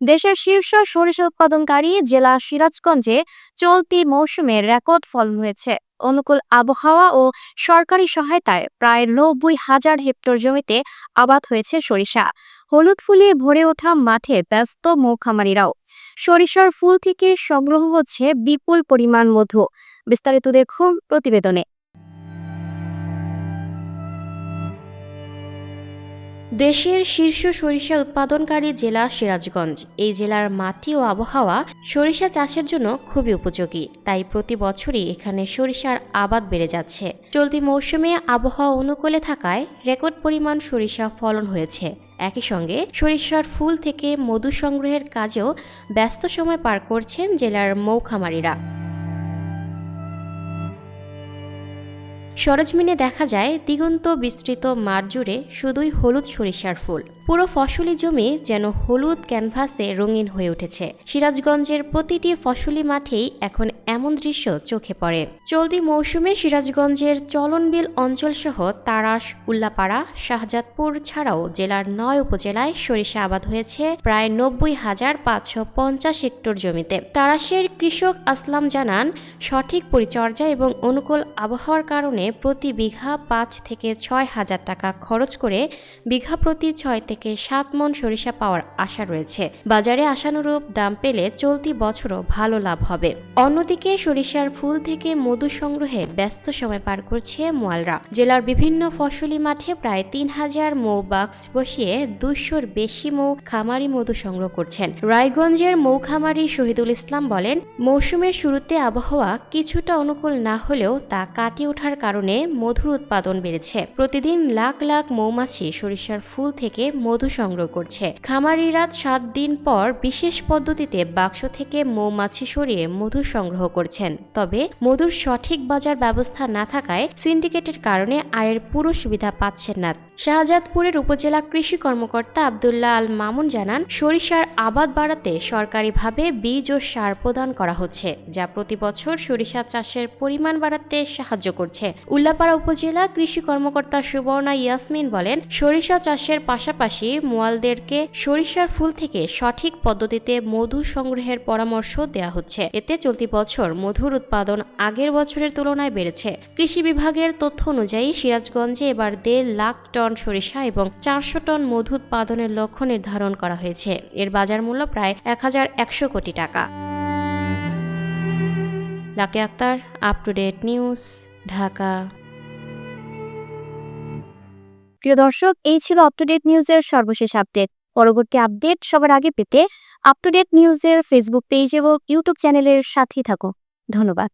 দেশের শীর্ষ সরিষা উৎপাদনকারী জেলা সিরাজগঞ্জে চলতি মৌসুমে রেকর্ড ফলন হয়েছে। অনুকূল আবহাওয়া ও সরকারি সহায়তায় প্রায় নব্বই হাজার হেক্টর জমিতে আবাদ হয়েছে সরিষা। হলুদ ফুলে ভরে ওঠা মাঠে ব্যস্ত মৌখামারিরাও। সরিষার ফুল থেকে সংগ্রহ হচ্ছে বিপুল পরিমাণ মধু। বিস্তারিত দেখুন প্রতিবেদনে। দেশের শীর্ষ সরিষা উৎপাদনকারী জেলা সিরাজগঞ্জ। এই জেলার মাটি ও আবহাওয়া সরিষা চাষের জন্য খুবই উপযোগী, তাই প্রতি বছরই এখানে সরিষার আবাদ বেড়ে যাচ্ছে। চলতি মৌসুমে আবহাওয়া অনুকূলে থাকায় রেকর্ড পরিমাণ সরিষা ফলন হয়েছে। একই সঙ্গে সরিষার ফুল থেকে মধু সংগ্রহের কাজেও ব্যস্ত সময় পার করছেন জেলার মৌখামারিরা। সরজমিনে দেখা যায় দিগন্ত বিস্তৃত মাঠ জুড়ে শুধুই হলুদ সরিষার ফুল। পুরো ফসলি জমি যেন হলুদ ক্যানভাসে রঙিন হয়ে উঠেছে। সিরাজগঞ্জের প্রতিটি ফসলি মাঠেই এখন এমন দৃশ্য চোখে পড়ে। চলতি মৌসুমে সিরাজগঞ্জের চলনবিল অঞ্চলসহ তারাস, উল্লাপাড়া, শাহজাদপুর ছাড়াও জেলার নয় উপজেলায় সরিষা আবাদ হয়েছে প্রায় নব্বই হাজার পাঁচশো পঞ্চাশ হেক্টর জমিতে। তারাশের কৃষক আসলাম জানান, সঠিক পরিচর্যা এবং অনুকূল আবহাওয়ার কারণে প্রতি বিঘা পাঁচ থেকে ছয় হাজার টাকা খরচ করে বিঘা প্রতি ছয় থেকে সাত মন সরিষা পাওয়ার আশা রয়েছে। বাজারে আশানুরূপ দাম পেলে চলতি বছরও ভালো লাভ হবে। অন্যদিকে সরিষার ফুল থেকে মধু সংগ্রহে ব্যস্ত সময় পার করছে মোয়ালরা। জেলার বিভিন্ন ফসলি মাঠে প্রায় তিন হাজার মৌ বাক্স বসিয়ে দুশোর বেশি মৌ খামারি মধু সংগ্রহ করছেন। রায়গঞ্জের মৌ খামারি শহীদুল ইসলাম বলেন, মৌসুমের শুরুতে আবহাওয়া কিছুটা অনুকূল না হলেও তা কাটিয়ে ওঠার কারণে মধুর উৎপাদন বেড়েছে। প্রতিদিন লাখ লাখ মৌমাছি সরিষার ফুল থেকে মধু সংগ্রহ করছে। খামারিরা সাত দিন পর বিশেষ পদ্ধতিতে বাক্স থেকে মৌমাছি সরিয়ে মধু সংগ্রহ করছেন। তবে মধুর সঠিক বাজার ব্যবস্থা না থাকায় সিন্ডিকেটের কারণে আয়ের পুরো সুবিধা পাচ্ছেন না। শাহজাদপুরের উপজেলা কৃষি কর্মকর্তা আবদুল্লাহ আল মামুন জানান, সরিষার আবাদ বাড়াতে সরকারিভাবে বীজ ও সার প্রদান করা হচ্ছে, যা প্রতি বছর সরিষা চাষের পরিমাণ বাড়াতে সাহায্য করছে। উল্লাপাড়া উপজেলা কৃষি কর্মকর্তা সুবর্ণা ইয়াসমিন বলেন, সরিষা চাষের পাশাপাশি মোয়ালদেরকে সরিষার ফুল থেকে সঠিক পদ্ধতিতে মধু সংগ্রহের পরামর্শ দেওয়া হচ্ছে। এতে চলতি বছর মধুর উৎপাদন আগের বছরের তুলনায় বেড়েছে। কৃষি বিভাগের তথ্য অনুযায়ী সিরাজগঞ্জে এবার দেড় লাখ টন সরিষা এবং চারশো টন মধু উৎপাদনের লক্ষ্য নির্ধারণ করা হয়েছে। এর বাজার মূল্য প্রায় এক হাজার একশো কোটি টাকা। লাকে Akter up to date news Dhaka. প্রিয় দর্শক, এই ছিল আপ টু ডেট নিউজের সর্বশেষ আপডেট পরবর্তী আপডেট সবার আগে পেতে আপ টু ডেট নিউজের ফেসবুক পেজ এবং ইউটিউব চ্যানেলের সাথেই থাকো ধন্যবাদ।